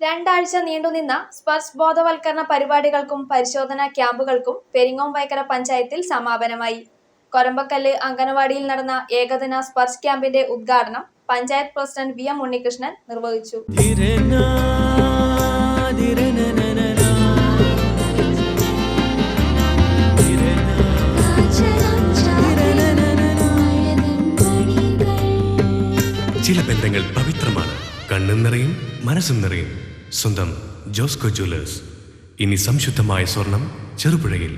രണ്ടാഴ്ച നീണ്ടുനിന്ന സ്പർശ് ബോധവൽക്കരണ പരിപാടികൾക്കും പരിശോധനാ ക്യാമ്പുകൾക്കും പെരിങ്ങോം വൈക്കര പഞ്ചായത്തിൽ സമാപനമായി. കൊരമ്പക്കല്ല് അംഗനവാടിയിൽ നടന്ന ഏകദിന സ്പർശ് ക്യാമ്പിന്റെ ഉദ്ഘാടനം panchayat president V M Unnikrishnan നിർവഹിച്ചു. ചില ബന്ധങ്ങൾ പവിത്രമാണ്. കണ്ണും നിറയും മനസ്സും നിറയും. സ്വന്തം ജോസ്കോ ജ്വല്ലേഴ്സ്. ഇനി സംശുദ്ധമായ സ്വർണം ചെറുപുഴയിൽ.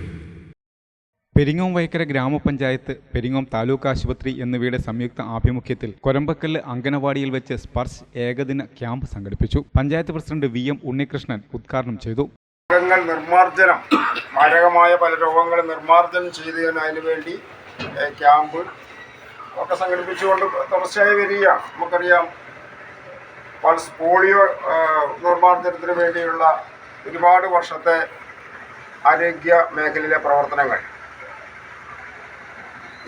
പെരിങ്ങോം വൈക്കര ഗ്രാമപഞ്ചായത്ത് പെരിങ്ങോം താലൂക്ക് ആശുപത്രി എന്നിവയുടെ സംയുക്ത ആഭിമുഖ്യത്തിൽ കൊരമ്പക്കല്ല് അങ്കനവാടിയിൽ വെച്ച് സ്പർശ് ഏകദിന ക്യാമ്പ് സംഘടിപ്പിച്ചു. Panchayat president V M Unnikrishnan ഉദ്ഘാടനം ചെയ്തു. രോഗങ്ങൾ നിർമ്മാർജനം മാരകമായ പല രോഗങ്ങളും നിർമ്മാർജനം ചെയ്തതിന് അതിനു വേണ്ടി ക്യാമ്പ് ഒക്കെ സംഘടിപ്പിച്ചുകൊണ്ട് തുടർച്ചയായി വരികയാണ്. നമുക്കറിയാം പൾസ് പോളിയോ നിർമ്മാർജനത്തിന് വേണ്ടിയുള്ള ഒരുപാട് വർഷത്തെ ആരോഗ്യ മേഖലയിലെ പ്രവർത്തനങ്ങൾ.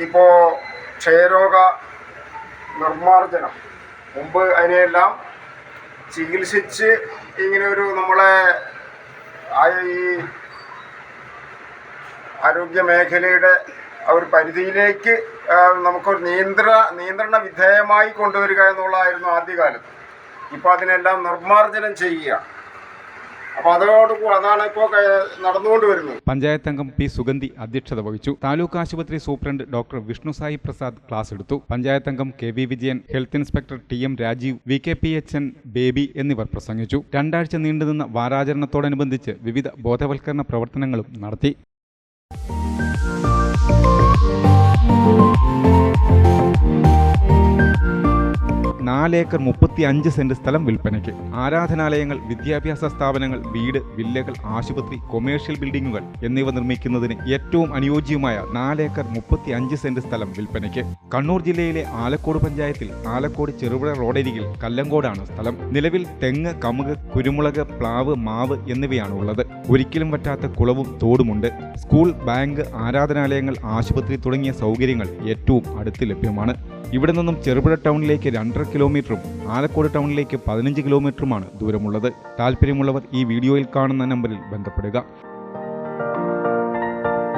ഇപ്പോൾ ക്ഷയരോഗ നിർമ്മാർജനം. മുമ്പ് അതിനെയെല്ലാം ചികിത്സിച്ച് ഇങ്ങനെ ഒരു നമ്മളെ ഈ ആരോഗ്യ മേഖലയുടെ ആ ഒരു പരിധിയിലേക്ക് നമുക്കൊരു നിയന്ത്ര നിയന്ത്രണ വിധേയമായി കൊണ്ടുവരിക എന്നുള്ളതായിരുന്നു ആദ്യകാലത്ത്. ഇപ്പോൾ അതിനെല്ലാം നിർമ്മാർജനം ചെയ്യുക. അപ്പോൾ അതോട് അതാണ് ഇപ്പോൾ പഞ്ചായത്ത് അംഗം പി സുഗന്ധി അധ്യക്ഷത വഹിച്ചു. താലൂക്ക് ആശുപത്രി superintendent doctor Vishnu Sai Prasad class എടുത്തു. പഞ്ചായത്ത് അംഗം K V Vijayan health inspector T M Rajeev V K P H N Baby എന്നിവർ പ്രസംഗിച്ചു. രണ്ടാഴ്ച നീണ്ടുനിന്ന വാരാചരണത്തോടനുബന്ധിച്ച് വിവിധ ബോധവൽക്കരണ പ്രവർത്തനങ്ങളും നടത്തി. നാലേക്കർ മുപ്പത്തി അഞ്ച് സെന്റ് സ്ഥലം വിൽപ്പനയ്ക്ക്. ആരാധനാലയങ്ങൾ വിദ്യാഭ്യാസ സ്ഥാപനങ്ങൾ വീട് വില്ലകൾ ആശുപത്രി കൊമേഴ്ഷ്യൽ ബിൽഡിംഗുകൾ എന്നിവ നിർമ്മിക്കുന്നതിന് ഏറ്റവും അനുയോജ്യമായ നാലേക്കർ മുപ്പത്തി അഞ്ച് സെന്റ് സ്ഥലം വിൽപ്പനയ്ക്ക്. കണ്ണൂർ ജില്ലയിലെ ആലക്കോട് പഞ്ചായത്തിൽ ആലക്കോട് ചെറുപുഴ റോഡരികിൽ കല്ലങ്കോടാണ് സ്ഥലം. നിലവിൽ തെങ്ങ് കമുക് കുരുമുളക് പ്ലാവ് മാവ് എന്നിവയാണ് ഉള്ളത് ഒരിക്കലും പറ്റാത്ത കുളവും തോടുമുണ്ട്. സ്കൂൾ ബാങ്ക് ആരാധനാലയങ്ങൾ ആശുപത്രി തുടങ്ങിയ സൗകര്യങ്ങൾ ഏറ്റവും അടുത്ത് ലഭ്യമാണ്. ഇവിടെ നിന്നും ചെറുപുഴ ടൗണിലേക്ക് രണ്ടര കിലോമീറ്ററും ആലക്കോട് ടൗണിലേക്ക് പതിനഞ്ച് കിലോമീറ്ററുമാണ് ദൂരമുള്ളത്. താല്പര്യമുള്ളവർ ഈ വീഡിയോയിൽ കാണുന്ന നമ്പറിൽ ബന്ധപ്പെടുക.